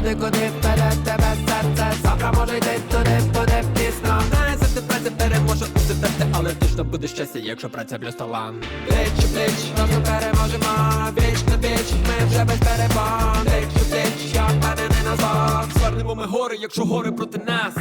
Туди, куди вперед тебе серце. Завтра може йти туди, буде пізно. Не завжди праця переможе усе терти Але точно буде щастя, якщо праця плюс талант бліч, плеч, разом переможемо. Віч на віч, ми вже без перебон бліч, плеч, я впевнений назад Звернемо ми гори, якщо гори проти нас